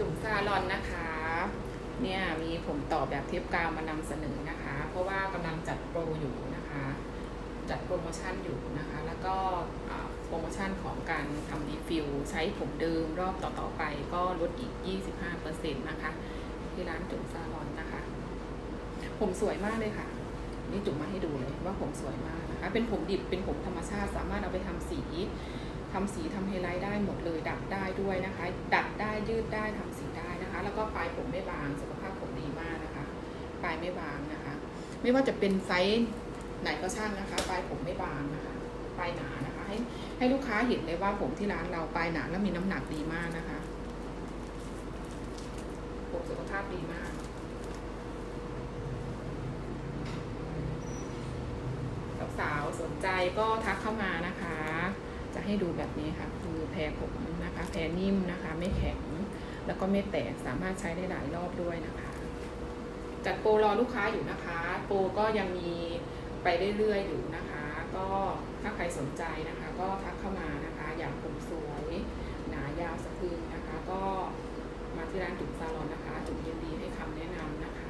จุ๋มซาลอนนะคะ เนี่ยมีผมต่อแบบเทปกาวมานำเสนอนะคะ เพราะว่ากำลังจัดโปรอยู่นะคะ จัดโปรโมชั่นอยู่นะคะ แล้วก็โปรโมชั่นของการทำรีฟิลใช้ผมเดิมรอบต่อๆไปก็ลดอีก 25%นะคะ ที่ร้านจุ๋มซาลอนนะคะ ผมสวยมากเลยค่ะ นี่จุ๋มมาให้ดูเลยว่าผมสวยมากนะคะ เป็นผมดิบเป็นผมธรรมชาติสามารถเอาไปทำสี ทำสีทำไฮไลท์ได้หมดเลย ดัดได้ด้วยนะคะ ดัดได้ยืดได้ทำสีได้นะคะ แล้วก็ปลายผมไม่บางสุขภาพผมดีมากนะคะ ปลายไม่บางนะคะ ไม่ว่าจะเป็นไซส์ไหนก็ช่างนะคะ ปลายผมไม่บางนะคะปลายหนานะคะ ให้ให้ลูกค้าเห็นเลยว่าผมที่ร้านเราปลายหนาและมีน้ำหนักดีมากนะคะผมสุขภาพดีมากสาวๆสนใจก็ทักเข้ามานะคะ ให้ดูแบบนี้ค่ะ คือแพรผมนะคะ แพรนิ่มนะคะ ไม่แข็ง แล้วก็ไม่แตกสามารถใช้ได้หลายรอบด้วยนะคะ จัดโปรรอลูกค้าอยู่นะคะ โปรก็ยังมีไปเรื่อยๆอยู่นะคะ ก็ถ้าใครสนใจนะคะ ก็ทักเข้ามานะคะ อยากผมสวยหนายาวสะพึงนะคะ ก็มาที่ร้านจุ๋มซาลอนนะคะจุ๋มยินดีให้คำแนะนำนะคะ